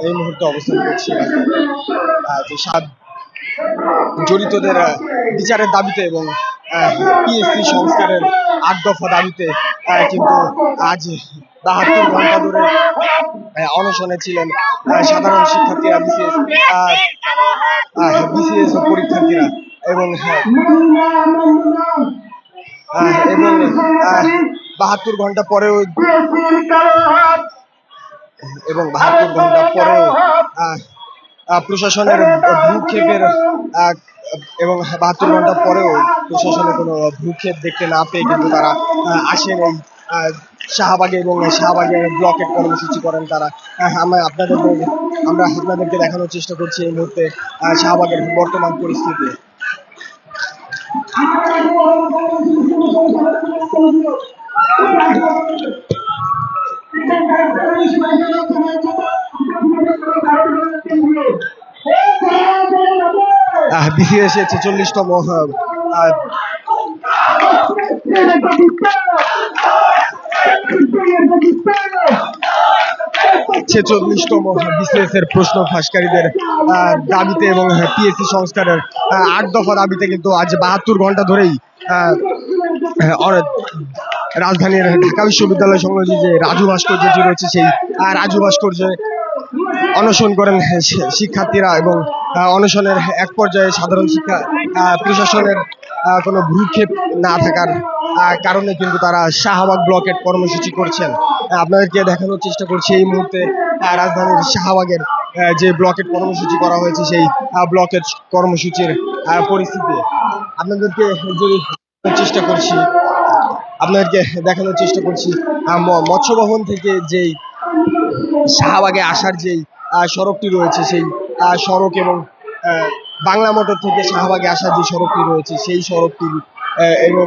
এই মুহূর্তে অবস্থান করছি যে সাত জড়িতদের বিচারের দাবিতে এবং পিএসসি সংস্কারের আট দফা দাবিতে কিন্তু আজ বাহাত্তর ঘণ্টা ধরে অনশনে ছিলেন সাধারণ শিক্ষার্থীরা বিসিএস বিসিএস পরীক্ষার্থীরা এবং হ্যাঁ, এবং বাহাত্তর ঘণ্টা পরেও এবং বাহাত্তর ঘণ্টা পরেও প্রশাসনের ভূক্ষেপের এবং বাহাত্তর ঘণ্টা পরেও প্রশাসনের কোনো ভূক্ষেপ দেখতে না পেয়ে কিন্তু তারা আসেন এই আহ, শাহবাগে এবং শাহবাগে ব্লকেট কর্মসূচি করেন তারা। আহ, আমরা আপনাদের আমরা আপনাদেরকে দেখানোর চেষ্টা করছি এই মুহূর্তে শাহবাগের বর্তমান পরিস্থিতি। বিসিএস এর ছেচল্লিশতম আহ, ছেচল্লিশতম বিসিএস এর প্রশ্ন ফাঁসকারীদের দাবিতে এবং পিএসসি সংস্কারের আট দফা দাবিতে কিন্তু আজ বাহাত্তর ঘণ্টা ধরেই রাজধানীর ঢাকা বিশ্ববিদ্যালয় সংলগ্ন যে রাজু ভাস্কর্যটি রয়েছে সেই রাজু ভাস্কর্যে অনশন করেন শি- শিক্ষার্থীরা এবং অনশনের এক পর্যায়ে সাধারণ শিক্ষা প্রশাসনের কোনো ভূক্ষেপ না থাকার কারণে কিন্তু তারা শাহবাগ ব্লকের কর্মসূচি করছেন। আপনাদেরকে দেখানোর চেষ্টা করছি এই মুহূর্তে রাজধানীর শাহবাগের যে ব্লকের কর্মসূচি করা হয়েছে সেই ব্লকের কর্মসূচির পরিস্থিতি। আপনাদেরকে যদি চেষ্টা করছি, আপনাদেরকে দেখানোর চেষ্টা করছি মৎস্য ভবন থেকে যেই শাহবাগে আসার যেই সড়কটি রয়েছে সেই সড়ক এবং বাংলা মোটর থেকে শাহবাগে আসার যে সড়কটি রয়েছে সেই সড়কটি এবং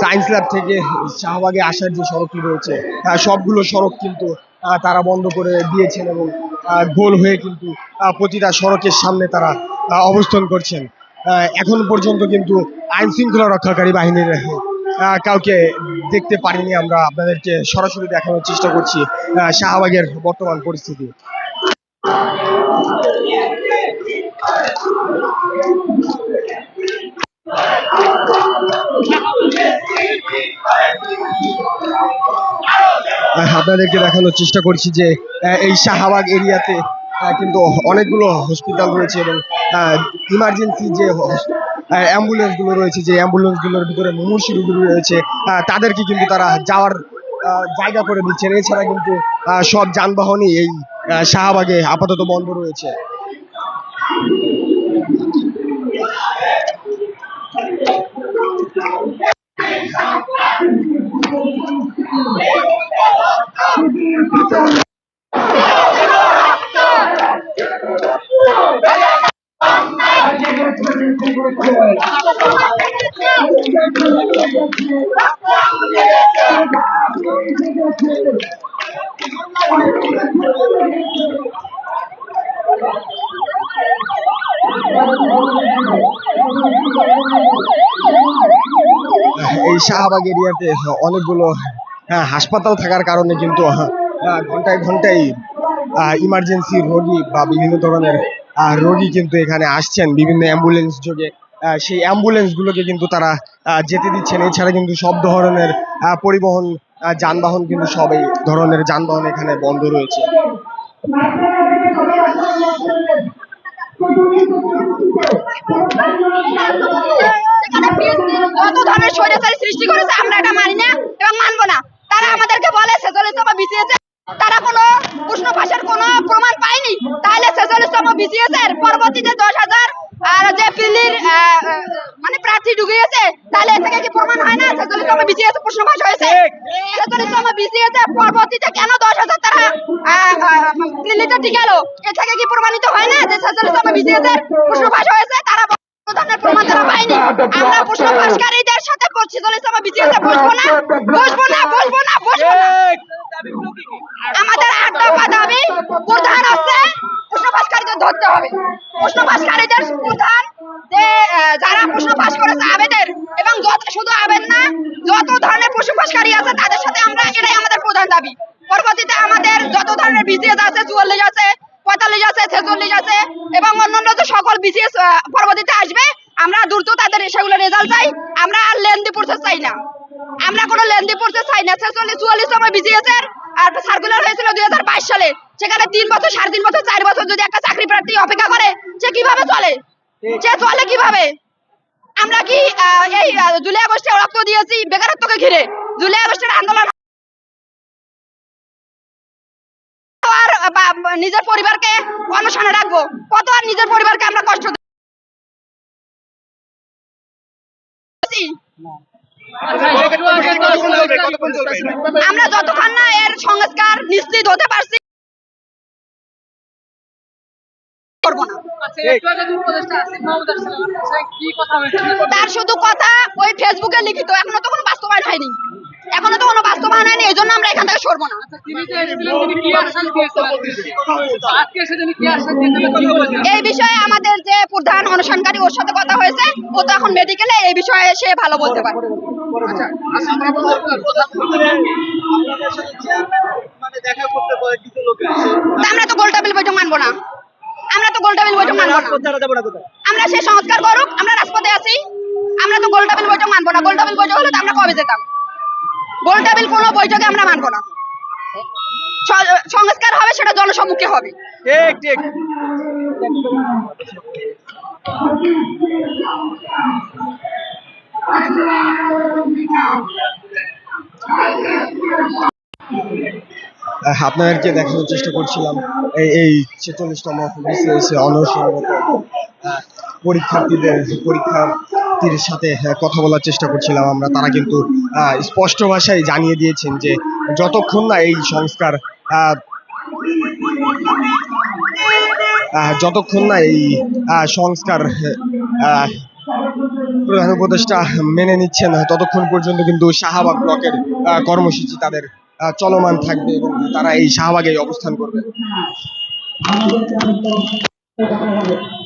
সায়েন্স ল্যাব থেকে শাহবাগে আসার যে সড়কটি রয়েছে সবগুলো সড়ক কিন্তু তারা বন্ধ করে দিয়েছেন এবং গোল হয়ে কিন্তু প্রতিটা সড়কের সামনে তারা অবস্থান করছেন। এখন পর্যন্ত কিন্তু আইন শৃঙ্খলা রক্ষাকারী বাহিনীর কাউকে দেখতে পারিনি আমরা। আপনাদেরকে সরাসরি দেখানোর চেষ্টা করছি শাহবাগের বর্তমান পরিস্থিতি। আপনাদেরকে দেখানোর চেষ্টা করছি যে এই শাহবাগ এরিয়াতে কিন্তু অনেকগুলো হসপিটাল রয়েছে এবং ইমার্জেন্সি যে অ্যাম্বুলেন্সগুলো রয়েছে, যে অ্যাম্বুলেন্সগুলোর ভিতরে মুমূর্ষু রোগী রয়েছে তাদেরকে কিন্তু তারা যাওয়ার জায়গা করে দিচ্ছেন। এছাড়া কিন্তু সব যানবাহনই এই শাহবাগে আপাতত বন্ধ রয়েছে। এই শাহবাগ এরিয়াতে অনেকগুলো হ্যাঁ, হাসপাতাল থাকার কারণে কিন্তু হ্যাঁ, ঘন্টায় ঘন্টায় ইমার্জেন্সি রোগী বা বিভিন্ন ধরনের রোগী কিন্তু এখানে আসছেন বিভিন্ন অ্যাম্বুলেন্স যোগে। সেই অ্যাম্বুলেন্স গুলোকে কিন্তু তারা যেতে দিচ্ছেন। এছাড়া কিন্তু সব ধরনের পরিবহন যানবাহন কিন্তু সবই ধরনের যানবাহন এখানে বন্ধ রয়েছে। আমরা মানি এবং মানবো না। তারা আমাদেরকে তারা কোনো প্রশ্ন ফাঁসের কোনো প্রমাণ পায়নি। তাহলে ছেচল্লিশতম বিসিএস এর পরবর্তীতে দশ হাজার আর যে পিল্লির মানে প্রার্থী ঢুকিয়েছে তাহলে এ থেকে কি প্রমাণ হয় না? ছেচল্লিশতম বিসিএস প্রশ্ন ফাঁস হয়েছে। ছেচল্লিশতম বিসিএস আছে পরবর্তীতে কেন দশ হাজার তারা পিলিটা টিকালো এ থেকে কি প্রমাণিত হয় না যে ছেচল্লিশতম বিসিএস প্রশ্ন ফাঁস হয়েছে? তারা প্রধানের প্রমাণ তারা পায়নি আমরা প্রশ্ন সাথে বলছি দলের সভা বিজেপিতে বসবো না বসবো না বসবো না বসবো আমাদের আট দফা দাবি প্রধান আছে প্রশ্ন ধরতে হবে। প্রশ্ন প্রধান যে যারা প্রশ্ন ফাঁস করেছে আবেদের এবং যত শুধু আবেদ না যত ধরনের প্রশ্ন ফাঁসকারী আছে তাদের সাথে আমরা এটাই আমাদের প্রধান দাবি। পরবর্তীতে আমাদের যত ধরনের বিসিএস আছে চুয়াল্লিশ আছে পঁয়তাল্লিশ আছে ছেচল্লিশ আছে এবং অন্যান্য যে সকল বিসিএস পরবর্তীতে আসবে, আমরা দ্রুত তাদের সেগুলো রেজাল্ট চাই। আমরা আর লেন্দি প্রসেস চাই না। আমরা কোনো লেন্দি প্রসেস চাই না। ছেচল্লিশ, চুয়াল্লিশ সময় বিসিএস এর আর সার্কুলার হয়েছিল দুই হাজার বাইশ সালে। সেখানে তিন বছর, সাড়ে তিন বছর, চার বছর যদি একটা চাকরি প্রার্থী অপেক্ষা করে, সে কীভাবে চলে? সে চলে কীভাবে? আমরা কি এই জুলাই আগস্টে রক্ত দিয়েছি বেকারত্বকে ঘিরে? জুলাই আগস্টের আন্দোলন নিজের পরিবারকে অনশনে রাখব। কত আর নিজের পরিবারকে আমরা কষ্ট আমরা যতক্ষণ না এর সংস্কার নিশ্চিত হতে পারছি তার শুধু কথা ওই ফেসবুকে লিখিত, এখনও তখন বাস্তবায়ন হয়নি। এখনও তো কোনো বাস্তবায়ন হয়নি এই জন্য আমরা এখান থেকে সরবো না। এই বিষয়ে আমাদের যে প্রধান অনুসন্ধানকারী ওর সাথে কথা হয়েছে ও তো এখন মেডিকেলে এই বিষয়ে সে ভালো বলতে পারে। আমরা তো গোল টেবিল বৈঠক মানবো না। আমরা তো গোল টেবিল বৈঠক মানবো না। আমরা সে সংস্কার করুক আমরা রাজপথে আছি। আমরা তো গোল টেবিল বৈঠক মানবো না। গোল টেবিল বৈঠক হলে তো আমরা কবে যেতাম? গোল টেবিল কোনো বৈঠকে আমরা মানবো না। সংস্কার হবে সেটা জনসম্মুখে হবে। ঠিক ঠিক। আপনাদেরকে দেখানোর চেষ্টা করছিলাম এই এই ছেচল্লিশতম অনশনরত পরীক্ষার্থীদের পরীক্ষার্থীর সাথে কথা বলার চেষ্টা করছিলাম আমরা। তারা কিন্তু স্পষ্ট ভাষায় জানিয়ে দিয়েছেন যে যতক্ষণ না এই সংস্কার যতক্ষণ না এই সংস্কার প্রধান উপদেষ্টা মেনে নিচ্ছেন, ততক্ষণ পর্যন্ত কিন্তু শাহবাগ ব্লকের কর্মসূচি তাদের চলমান থাকবে এবং তারা এই শাহবাগে অবস্থান করবে।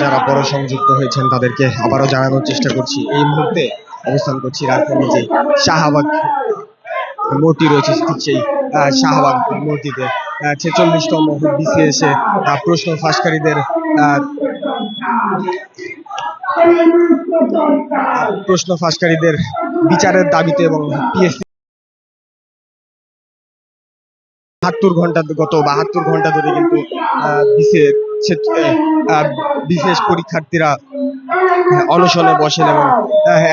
যারা পরে সংযুক্ত হয়েছেন তাদেরকে আবারও জানানোর চেষ্টা করছি। এই মুহূর্তে অবস্থান করছি রাজধানী যে শাহবাগ মূর্তি রয়েছে ঠিক সেই শাহবাগ মূর্তিতে। ছেচল্লিশতম বিসিএস প্রশ্ন ফাঁসকারীদের প্রশ্ন ফাঁসকারীদের বিচারের দাবিতে এবং পিএসসি বাহাত্তর ঘণ্টা গত বাহাত্তর ঘণ্টা ধরে কিন্তু আহ, বিশেষ পরীক্ষার্থীরা অনশনে বসেন এবং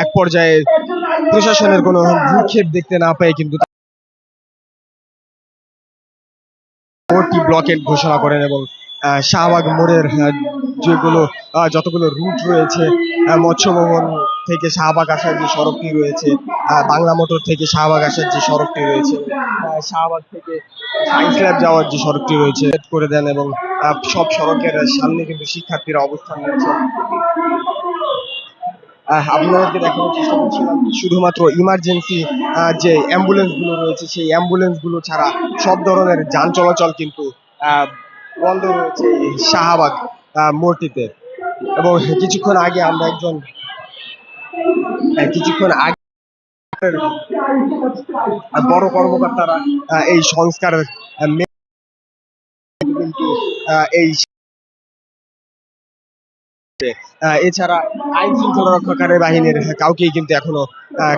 এক পর্যায়ে প্রশাসনের কোনো ভূক্ষেপ দেখতে না পেয়ে কিন্তু ব্লকেট ঘোষণা করেন এবং শাহবাগ মোড়ের যেগুলো যতগুলো রুট রয়েছে আহ, মৎস্য ভবন থেকে শাহবাগ আসার যে সড়কটি রয়েছে বাংলা মোটর থেকে শাহবাগ আসার যে সড়কটি রয়েছে শাহবাগ থেকে সায়েন্স ল্যাব যাওয়ার যে সড়কটি রয়েছে করে দেন এবং সব সড়কের সামনে কিন্তু শিক্ষার্থীরা অবস্থান নিয়েছে। আপনাদেরকে দেখানোর চেষ্টা করছিলাম শুধুমাত্র ইমার্জেন্সি যে অ্যাম্বুলেন্সগুলো রয়েছে সেই অ্যাম্বুলেন্সগুলো ছাড়া সব ধরনের যান চলাচল কিন্তু বন্ধ রয়েছে শাহবাগ মোড়টিতে এবং কিছুক্ষণ আগে আমরা একজন কিছুক্ষণ আগে বড় কর্মকর্তারা এই সংস্কার আহ, মে- কিন্তু এই এছাড়া আইন শৃঙ্খলা রক্ষাকারী বাহিনীর কাউকেই কিন্তু এখনও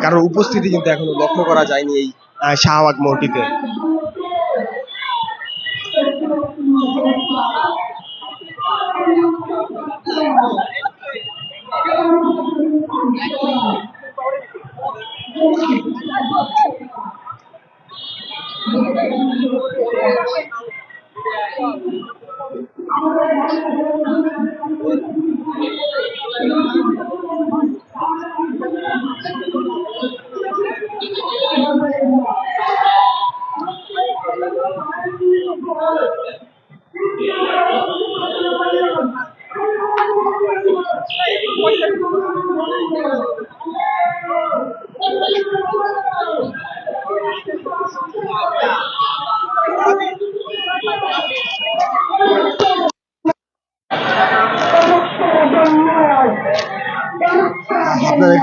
কারোর উপস্থিতি কিন্তু এখনও লক্ষ্য করা যায়নি এই শাহবাগ মৌটিতে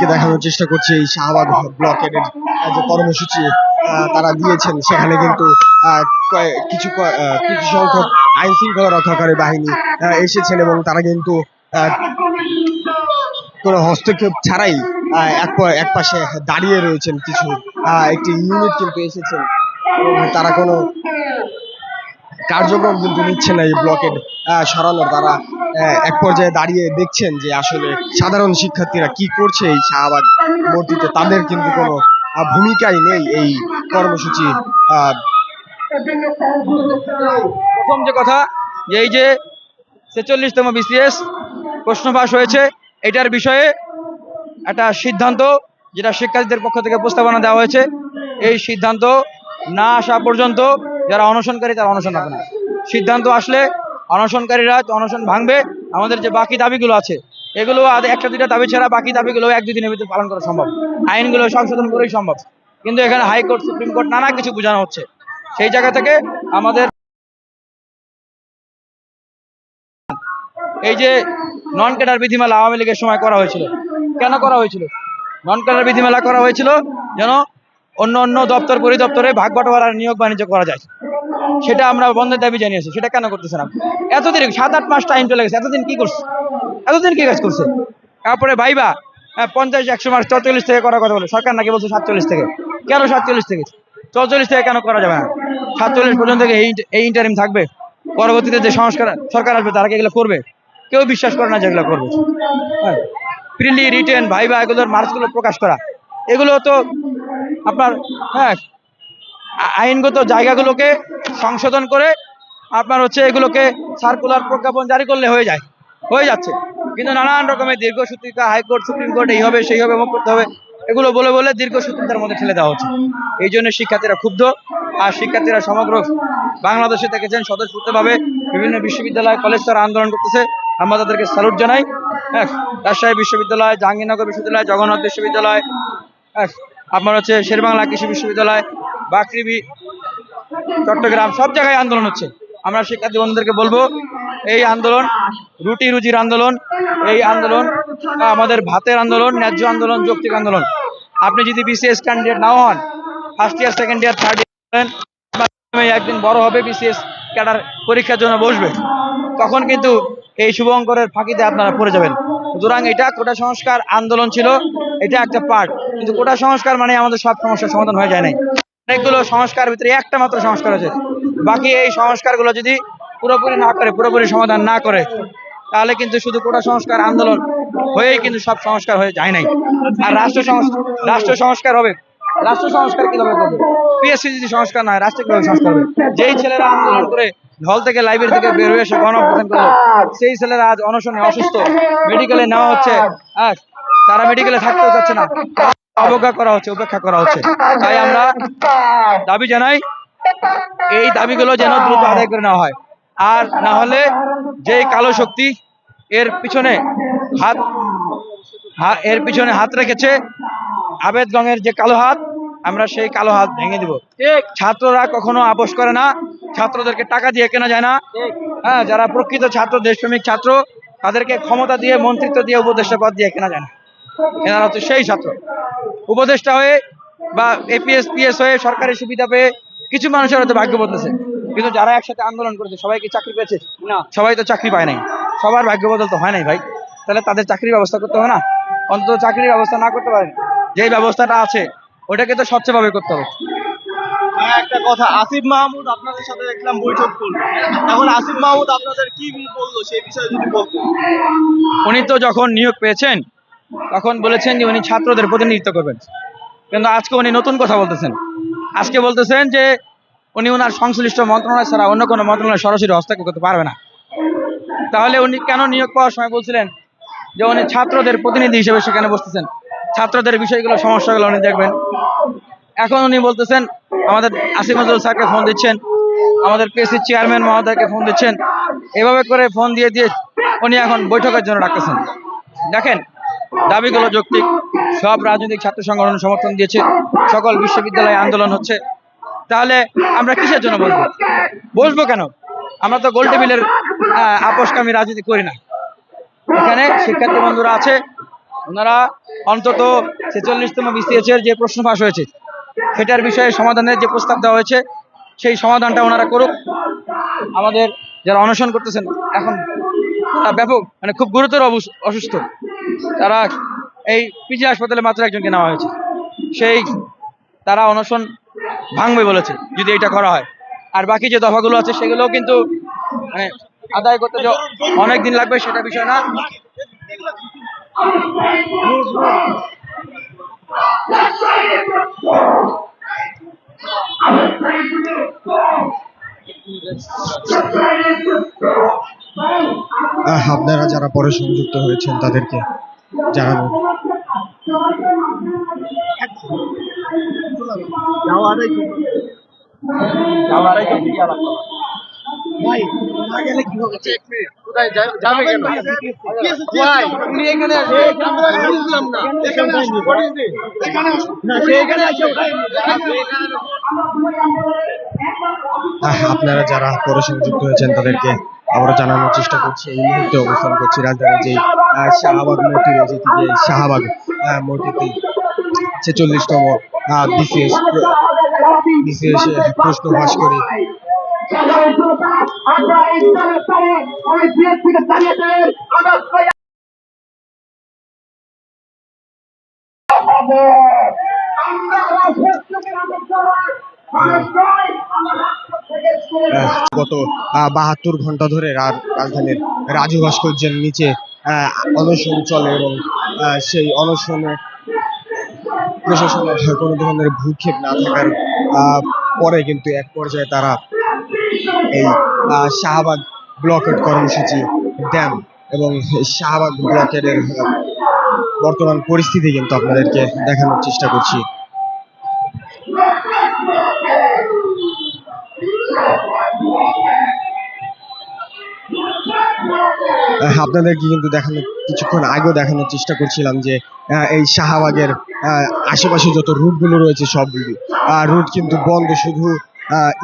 আপনাদেরকে দেখানোর চেষ্টা করছি, এই শাহবাগ ব্লকের যে কর্মসূচি তারা দিয়েছেন, সেখানে কিন্তু কিছু কিছু সংখ্যক আইন শৃঙ্খলা রক্ষাকারী বাহিনী এসেছেন এবং তারা কিন্তু কোনো হস্তক্ষেপ ছাড়াই এক এক পাশে দাঁড়িয়ে রয়েছেন কিছু একটি ইউনিট কিন্তু এসেছেন। তারা কোনো কার্যক্রম কিন্তু নিচ্ছে না এই ব্লকের সরানোর, তারা এক পর্যায়ে দাঁড়িয়ে দেখছেন যে আসলে সাধারণ শিক্ষার্থীরা কি করছে এই শাহবাগ মূর্তিতে তাদের কিন্তু কোনো ভূমিকাই নেই এই কর্মসূচি প্রথম যে কথা, যে এই যে ছেচল্লিশতম বিসিএস প্রশ্ন ফাঁস হয়েছে, এটার বিষয়ে একটা সিদ্ধান্ত যেটা শিক্ষার্থীদের পক্ষ থেকে প্রস্তাবনা দেওয়া হয়েছে, এই সিদ্ধান্ত না আসা পর্যন্ত যারা অনশনকারী তারা অনশন রাখবে না। সিদ্ধান্ত আসলে অনশনকারীরা অনশন ভাঙবে, আমাদের যে বাকি দাবিগুলো আছে, এগুলো একটা দুইটা দাবি ছাড়া বাকি দাবিগুলো এক দুই দিনের ভিতরে পালন করা সম্ভব। আইনগুলো সংশোধন করেই সম্ভব। কিন্তু এখানে হাইকোর্ট, সুপ্রিম কোর্ট নানা কিছু বোঝানো হচ্ছে। সেই জায়গা থেকে আমাদের এই যে নন ক্যাডার বিধিমালা আওয়ামী লীগের সময় করা হয়েছিল, কেন করা হয়েছিল? নন ক্যাডার বিধিমালা করা হয়েছিল যেন অন্য অন্য দপ্তর, পরিদপ্তরে ভাগ বাটোয়ারার নিয়োগ বাণিজ্য করা যায়। সেটা আমরা বন্ধের দাবি জানিয়েছি সেটা কেন করতেছে না এতদিন সাত আট মাস টাইম চলে গেছে এতদিন কি করছে? এতদিন কি কাজ করছে? তারপরে ভাইবা হ্যাঁ, পঞ্চাশ একশো মাস চৌচল্লিশ থেকে করার কথা বলে সরকার নাকি বলছে সাতচল্লিশ থেকে। কেন সাতচল্লিশ থেকে? চৌচল্লিশ থেকে কেন করা যাবে না? সাতচল্লিশ পর্যন্ত কি এই ইন্টারিম থাকবে? পরবর্তীতে যে সংস্কার সরকার আসবে তারা এগুলো করবে? কেউ বিশ্বাস করে না যে এগুলো করবে। হ্যাঁ প্রিলি রিটেন ভাইবা এগুলোর মার্কসগুলো প্রকাশ করা। এগুলো তো আপনার হ্যাঁ আইনগত জায়গাগুলোকে সংশোধন করে আপনার হচ্ছে এগুলোকে সার্কুলার প্রজ্ঞাপন জারি করলে হয়ে যায়, হয়ে যাচ্ছে। কিন্তু নানান রকমের দীর্ঘসূত্রিকা হাইকোর্ট, সুপ্রিম কোর্ট, এই হবে, সেই হবে অমুক করতে হবে, এগুলো বলে বলে দীর্ঘসূত্রিতার মধ্যে ঠেলে দেওয়া হচ্ছে। এই জন্য শিক্ষার্থীরা ক্ষুব্ধ, আর শিক্ষার্থীরা সমগ্র বাংলাদেশে দেখেছেন স্বতঃস্ফূর্তভাবে বিভিন্ন বিশ্ববিদ্যালয়, কলেজ তারা আন্দোলন করতেছে। আমরা তাদেরকে স্যালুট জানাই। হ্যাঁ রাজশাহী বিশ্ববিদ্যালয়, জাহাঙ্গীরনগর বিশ্ববিদ্যালয়, জগন্নাথ বিশ্ববিদ্যালয় হ্যাঁ আপনার হচ্ছে শেরবাংলা কৃষি বিশ্ববিদ্যালয় বাকৃবি চট্টগ্রাম, সব জায়গায় আন্দোলন হচ্ছে। আমরা শিক্ষার্থী বন্ধুদেরকে বলব, এই আন্দোলন রুটি রুজির আন্দোলন, এই আন্দোলন আমাদের ভাতের আন্দোলন, ন্যায্য আন্দোলন, যৌক্তিক আন্দোলন। আপনি যদি বিসিএস ক্যান্ডিডেট নাও হন first year second year third year একদিন বড় হবে বিসিএস ক্যাডার পরীক্ষার জন্য বসবে, তখন কিন্তু এই শুভঙ্করের ফাঁকিতে আপনারা পড়ে যাবেন। সুতরাং এটা কোটা সংস্কার আন্দোলন ছিল, এটা একটা পার্ট কিন্তু কোটা সংস্কার মানে আমাদের সব সমস্যার সমাধান হয়ে যায় নাই। অনেকগুলো সংস্কার ভিতরে একটা মাত্র সংস্কার আছে। বাকি এই সংস্কারগুলো যদি পুরোপুরি না করে, পুরোপুরি সমাধান না করে, তাহলে কিন্তু শুধু কোটা সংস্কার আন্দোলন হয়েই কিন্তু সব সংস্কার হয়ে যায় নাই। আর রাষ্ট্র সংস্কার রাষ্ট্র সংস্কার হবে। রাষ্ট্র সংস্কার কীভাবে করবে? পিএসসি যদি সংস্কার না হয়, রাষ্ট্র কীভাবে সংস্কার হবে? যেই ছেলেরা আন্দোলন করে হল থেকে লাইব্রেরি থেকে বের হয়ে এসে গণঅভ্যুত্থান করল, সেই ছেলেরা আজ অনশনে অসুস্থ। মেডিকেলে নেওয়া হচ্ছে। আর তারা মেডিকেলে থাকতেও চাচ্ছে না। অবজ্ঞা করা হচ্ছে উপেক্ষা করা হচ্ছে। তাই আমরা দাবি জানাই এই দাবিগুলো যেন দ্রুত আদায় করে নেওয়া হয়। আর না হলে যেই কালো শক্তি এর পিছনে হাত এর পিছনে হাত রেখেছে আবেদ গঙের যে কালো হাত আমরা সেই কালো হাত ভেঙে দিব। ছাত্ররা কখনো আপোষ করে না। ছাত্রদেরকে টাকা দিয়ে কেনা যায় না। হ্যাঁ যারা প্রকৃত ছাত্র দেশপ্রেমিক ছাত্র তাদেরকে ক্ষমতা দিয়ে মন্ত্রিত্ব দিয়ে উপদেষ্টা পদ দিয়ে কেনা যায় না। এনারা হচ্ছে সেই ছাত্র। উপদেষ্টা হয়ে বা এপিএস পিএস হয়ে সরকারি সুবিধা পেয়ে কিছু মানুষের হয়তো ভাগ্য বদলেছে। কিন্তু যারা একসাথে আন্দোলন করেছে সবাই কি চাকরি পেয়েছে? না। সবাই তো চাকরি পায় নাই। সবার ভাগ্য বদল তো হয় নাই ভাই। তাহলে তাদের চাকরির ব্যবস্থা করতে হবে না? অন্তত চাকরির ব্যবস্থা না করতে পারে যেই ব্যবস্থাটা আছে ওটাকে তো স্বচ্ছভাবে করতে হবে। একটা কথা আসিফ মাহমুদ আপনাদের সাথে দেখলাম বৈঠক করল। এখন আসিফ মাহমুদ আপনাদের কি বলল সেই বিষয়ে যদি বলতেন? উনি তো যখন নিয়োগ পেয়েছেন তখন বলেছেন যে উনি ছাত্রদের প্রতিনিধিত্ব করবেন। কিন্তু আজকে উনি নতুন কথা বলতেছেন। আজকে বলতেছেন যে উনি ওনার সংশ্লিষ্ট মন্ত্রণালয় ছাড়া অন্য কোনো মন্ত্রণালয় সরাসরি হস্তক্ষেপ করতে পারবে না। তাহলে উনি কেন নিয়োগ পাওয়ার সময় বলছিলেন যে উনি ছাত্রদের প্রতিনিধি হিসেবে সেখানে বসতেছেন? ছাত্রদের বিষয়গুলো, সমস্যাগুলো উনি দেখবেন। এখন উনি বলতেছেন, আমাদের আসিফ নজরুল স্যারকে ফোন দিচ্ছেন, আমাদের পিএসসি চেয়ারম্যান মহোদয়কে ফোন দিচ্ছেন। এভাবে করে ফোন দিয়ে দিয়ে উনি এখন বৈঠকের জন্য ডাকতেছেন। দেখেন দাবিগুলো যৌক্তিক। সব রাজনৈতিক ছাত্র সংগঠন সমর্থন দিয়েছে। সকল বিশ্ববিদ্যালয়ে আন্দোলন হচ্ছে। তাহলে আমরা কিসের জন্য বসবো বসবো কেন? আমরা তো গোল টেবিলের আপোষকামী রাজনীতি করি না। এখানে শিক্ষার্থী বন্ধুরা আছে। ওনারা অন্তত ছেচল্লিশতম বিসিএস এর যে প্রশ্ন ফাঁস হয়েছে, সেটার বিষয়ে সমাধানের যে প্রস্তাব দেওয়া হয়েছে, সেই সমাধানটা ওনারা করুক। আমাদের যারা অনশন করতেছেন, এখন ব্যাপক মানে খুব গুরুতর অসুস্থ। তারা এই পিজি হাসপাতালে মাত্র একজনকে নেওয়া হয়েছে। সেই তারা অনশন ভাঙবে বলেছে, যদি এটা করা হয়। আর বাকি যে দফাগুলো আছে, সেগুলোও কিন্তু মানে আদায় করতে যে অনেক দিন লাগবে সেটা বিষয় না। আপনারা যারা পরে সংযুক্ত হয়েছেন তাদেরকে জানাবেন আপনারা যারা পরে সংযুক্ত হয়েছেন তাদেরকে আমরা জানানোর চেষ্টা করছি, এই মুহূর্তে অবস্থান করছি রাজধানীর যে শাহবাগ মোড়টি রয়েছে, যে এই শাহবাগ মোড়টিতে ছেচল্লিশতম বিসিএস বিসিএস প্রশ্ন ফাঁস করে। আমরা বিএসপিকে জানিয়েছে আমরা গত বাহাত্তর ঘণ্টা ধরে রাজধানীর রাজু ভাস্কর্যের নিচে অনশন চলে এবং সেই অনশনে প্রশাসনের কোনো ধরনের ভূক্ষেপ না থাকার পরে কিন্তু এক পর্যায়ে তারা এই শাহবাগ ব্লকেট কর্মসূচি দেন এবং শাহবাগ ব্লকের বর্তমান পরিস্থিতি কিন্তু আপনাদেরকে দেখানোর চেষ্টা করছি। আপনাদেরকে কিন্তু দেখানো, কিছুক্ষণ আগেও দেখানোর চেষ্টা করছিলাম যে এই শাহবাগের আশেপাশে যত রুটগুলো রয়েছে সবগুলি রুট কিন্তু বন্ধ, শুধু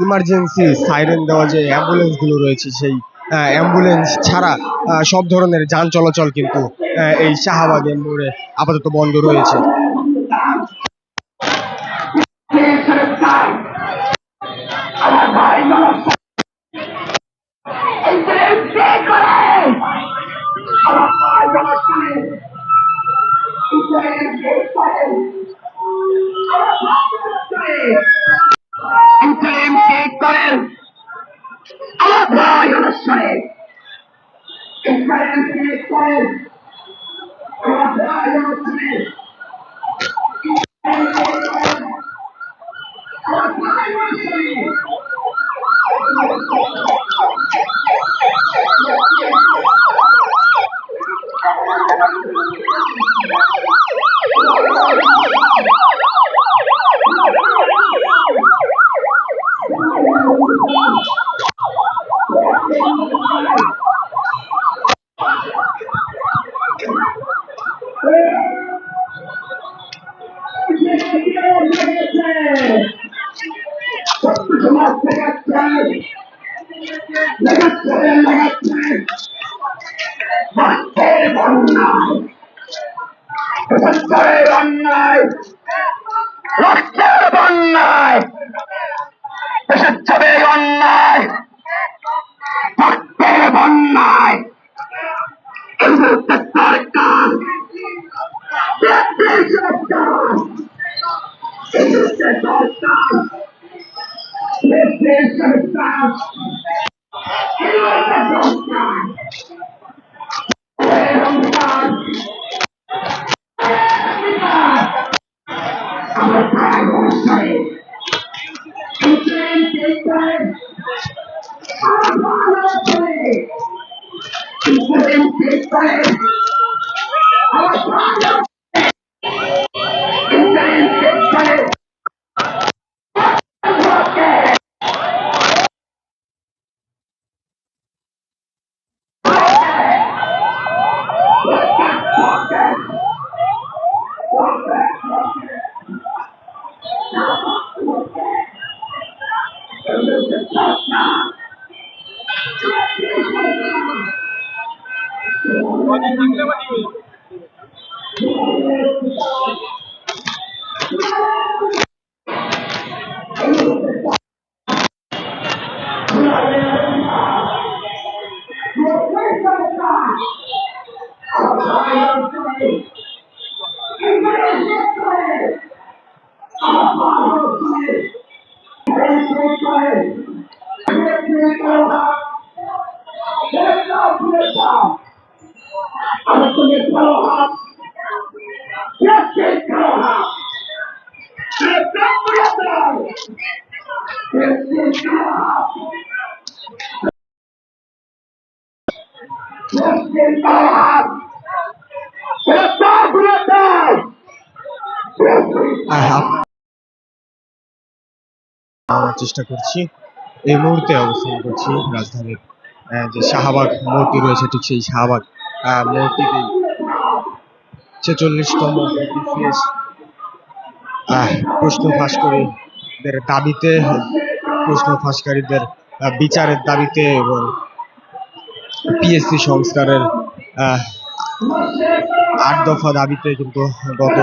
ইমার্জেন্সি সাইরেন দেওয়া যে অ্যাম্বুলেন্সগুলো রয়েছে সেই অ্যাম্বুলেন্স ছাড়া সব ধরনের যান চলাচল কিন্তু এই শাহবাগের মোড়ে আপাতত বন্ধ রয়েছে। আমার ভাই অনুষ্ঠানে ইন্টারনেট করেন রক্তের বন্যায় রক্তের বন্যায় রক্তের অন্যায় man I'm a pride on shame. You change. I'm a আমরা চেষ্টা করছি। এই মুহূর্তে অবস্থান করছি রাজধানীর যে শাহবাগ মোড়টি রয়েছে ঠিক সেই শাহবাগ আহ, মোড়টিতেই ছেচল্লিশতম প্রশ্ন ফাঁসকারীদের দাবিতে প্রশ্ন ফাঁসকারীদের বিচারের দাবিতে এবং পিএসসি সংস্কারের আট দফা দাবিতে কিন্তু গত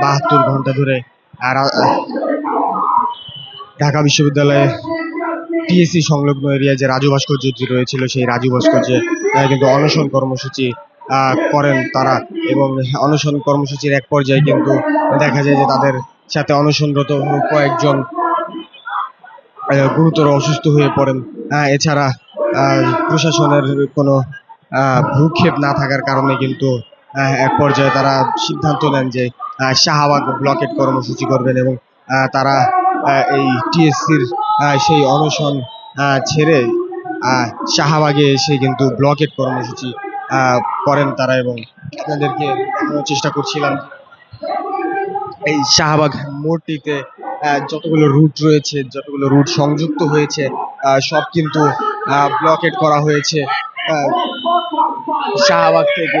বাহাত্তর ঘণ্টা ধরে ঢাকা বিশ্ববিদ্যালয়ে টিএসসি সংলগ্ন এরিয়ায় যে রাজু ভাস্কর্যটি রয়েছিল, সেই রাজু ভাস্কর্যে কিন্তু অনশন কর্মসূচি করেন তারা এবং অনশন কর্মসূচির এক পর্যায়ে কিন্তু দেখা যায় যে তাদের সাথে অনশনরত কয়েকজন গুরুতর অসুস্থ হয়ে পড়েন। এছাড়া প্রশাসনের কোনো ভূক্ষেপ না থাকার কারণে কিন্তু এক পর্যায়ে তারা সিদ্ধান্ত নেন যে শাহবাগ ব্লকেট কর্মসূচি করবেন এবং তারা এই টিএসসির সেই অনশন ছেড়ে শাহবাগে এসে কিন্তু ব্লকেট কর্মসূচি করেন তারা এবং আপনাদেরকে চেষ্টা করছিলাম। এই শাহবাগ মোড়টিতে যতগুলো রুট রয়েছে, যতগুলো রুট সংযুক্ত হয়েছে সব কিন্তু ব্লকেট করা হয়েছে। শাহবাগ থেকে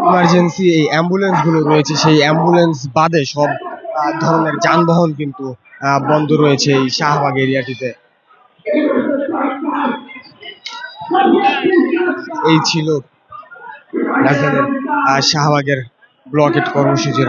ইমার্জেন্সি এই অ্যাম্বুলেন্সগুলো রয়েছে, সেই অ্যাম্বুলেন্স বাদে সব ধরনের যানবাহন কিন্তু বন্ধ রয়েছে এই শাহবাগ এরিয়াটিতে। এই ছিল রাজধানীর শাহবাগের ব্লকেট কর্মসূচির